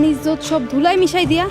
মান ইজ্জত সব ধুলাই মিশাই দিয়া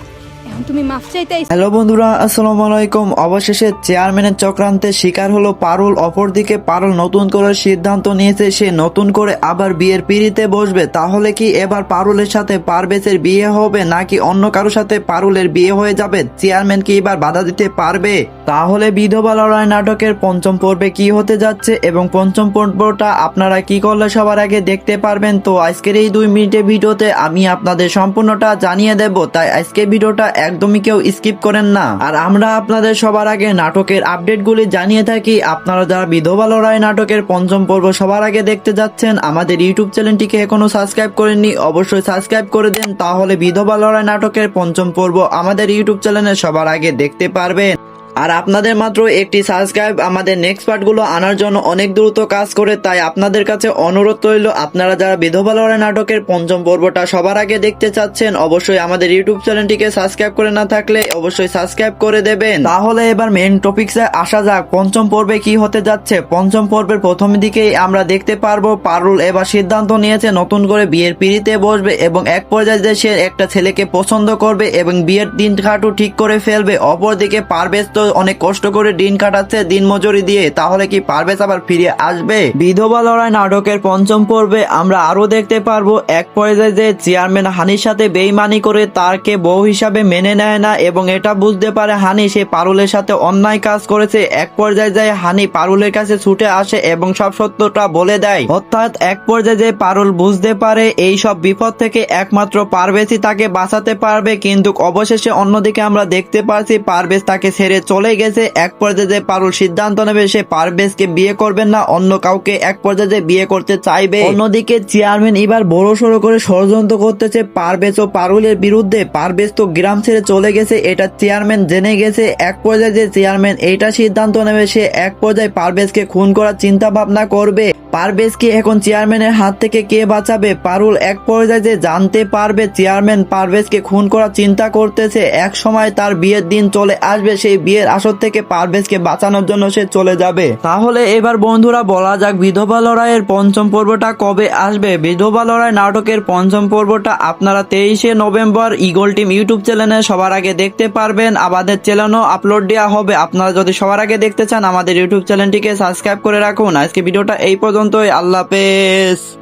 হ্যালো বন্ধুরা, আসসালামু আলাইকুম। অবশেষে চেয়ারম্যানের চক্রান্তের শিকার হলো পারুল। অপরদিকে পারুল নতুন করে সিদ্ধান্ত নিয়েছে, সে নতুন করে আবার বিয়ের পিড়িতে বসবে। তাহলে কি এবার পারুলের সাথে পারভেজের বিয়ে হবে, নাকি অন্য কারোর সাথে পারুলের বিয়ে হয়ে যাবে? চেয়ারম্যান কি এবার বাধা দিতে পারবে? তাহলে বিধবা লড়াই নাটকের পঞ্চম পর্বে কি হতে যাচ্ছে? এবং পঞ্চম পর্বটা আপনারা কি করলে সবার আগে দেখতে পারবেন? তো আজকের এই দুই মিনিটের ভিডিওতে আমি আপনাদের সম্পূর্ণটা জানিয়ে দেব। তাই আজকের ভিডিওটা একদমই কেউ স্কিপ করেন না। আর আমরা আপনাদের সবার আগে নাটকের আপডেটগুলি জানিয়ে থাকি। আপনারা যারা বিধবা লড়াই নাটকের পঞ্চম পর্ব সবার আগে দেখতে যাচ্ছেন, আমাদের ইউটিউব চ্যানেলটিকে এখনও সাবস্ক্রাইব করেননি, অবশ্যই সাবস্ক্রাইব করে দেন, তাহলে বিধবা লড়াই নাটকের পঞ্চম পর্ব আমাদের ইউটিউব চ্যানেলে সবার আগে দেখতে পারবেন। আর আপনাদের মাত্র একটি সাবস্ক্রাইব আমাদের নেক্সট পার্টগুলো আনার জন্য অনেক দ্রুত কাজ করে, তাই আপনাদের কাছে অনুরোধ রইল, আপনারা যারা বিধবা লড়াই নাটকের পঞ্চম পর্বটা সবার আগে দেখতে চাচ্ছেন, অবশ্যই আমাদের ইউটিউব চ্যানেলটিকে সাবস্ক্রাইব করে না থাকলে অবশ্যই সাবস্ক্রাইব করে দেবেন। তাহলে এবার মেন টপিকসে আসা যাক, পঞ্চম পর্বে কি হতে যাচ্ছে? পঞ্চম পর্বের প্রথম দিকেই আমরা দেখতে পারব, পারুল এবার সিদ্ধান্ত নিয়েছে নতুন করে বিয়ের পিড়িতে বসবে এবং এক পর্যায়ে সে একটা ছেলেকে পছন্দ করবে এবং বিয়ের দিন খাটু ঠিক করে ফেলবে, অপরদিকে পারভেজ তো অনেক কষ্ট করে দিন কাটাচ্ছে, দিন মজুরি দিয়ে। তাহলে কি পারভেজ আবার ফিরে আসবে? বিধবা লড়াই নাটকের পঞ্চম পর্বে আমরা আরও দেখতে পারব, এক পর্যায়ে যে চেয়ারম্যান হানির সাথে বেইমানি করে তারকে বউ হিসাবে মেনে নেয় না এবং এটা বুঝতে পারে হানি সে পারুলের সাথে অন্যায় কাজ করেছে। এক পর্যায়ে যায় হানি পারুলের কাছে ছুটে আসে এবং সব সত্যটা বলে দেয়। অর্থাৎ এক পর্যায়ে যে পারুল বুঝতে পারে, এই সব বিপদ থেকে একমাত্র পারভেজই তাকে বাঁচাতে পারবে, কিন্তু অবশেষে অন্যদিকে আমরা দেখতে পারছি পারভেজ তাকে ছেড়ে চলে গেছে, এক পর্যায়ে পারুল সিদ্ধান্ত নেবে, সে পারভেজকে বিয়ে করবেন না, অন্য কাউকে এক পর্যায়ে বিয়ে করতে চাইবে। অন্যদিকে চেয়ারম্যান এবার বড় সড়ো করে ষড়যন্ত্র করতেছে পারভেজ ও পারুলের বিরুদ্ধে। পারভেজ তো গ্রাম ছেড়ে চলে গেছে, এটা চেয়ারম্যান জেনে গেছে। এক পর্যায়ে চেয়ারম্যান এইটা সিদ্ধান্ত নেবে, সে এক পর্যায়ে পারভেজকে খুন করার চিন্তা ভাবনা করবে। পারভেজকে এখন চেয়ারম্যানের হাত থেকে কে বাঁচাবে? পারুল এক পর্যায়ে যে জানতে পারবে, চেয়ারম্যান পারভেজকে খুন করার চিন্তা করতেছে। এক সময় তার বিয়ের দিন চলে আসবে, সেই বিয়ের আসর থেকে পারভেজকে বাঁচানোর জন্য সে চলে যাবে। তাহলে এবার বন্ধুরা বলা যাক, বিধবা লড়াইয়ের পঞ্চম পর্বটা কবে আসবে? বিধবা লড়াই নাটকের পঞ্চম পর্বটা আপনারা তেইশে নভেম্বর ইগল টিম ইউটিউব চ্যানেলে সবার আগে দেখতে পারবেন। আমাদের চ্যানেলও আপলোড দেওয়া হবে। আপনারা যদি সবার আগে দেখতে চান, আমাদের ইউটিউব চ্যানেলটিকে সাবস্ক্রাইব করে রাখুন। আজকে ভিডিওটা এই পর্যন্তই আল্লাহ হাফেজ।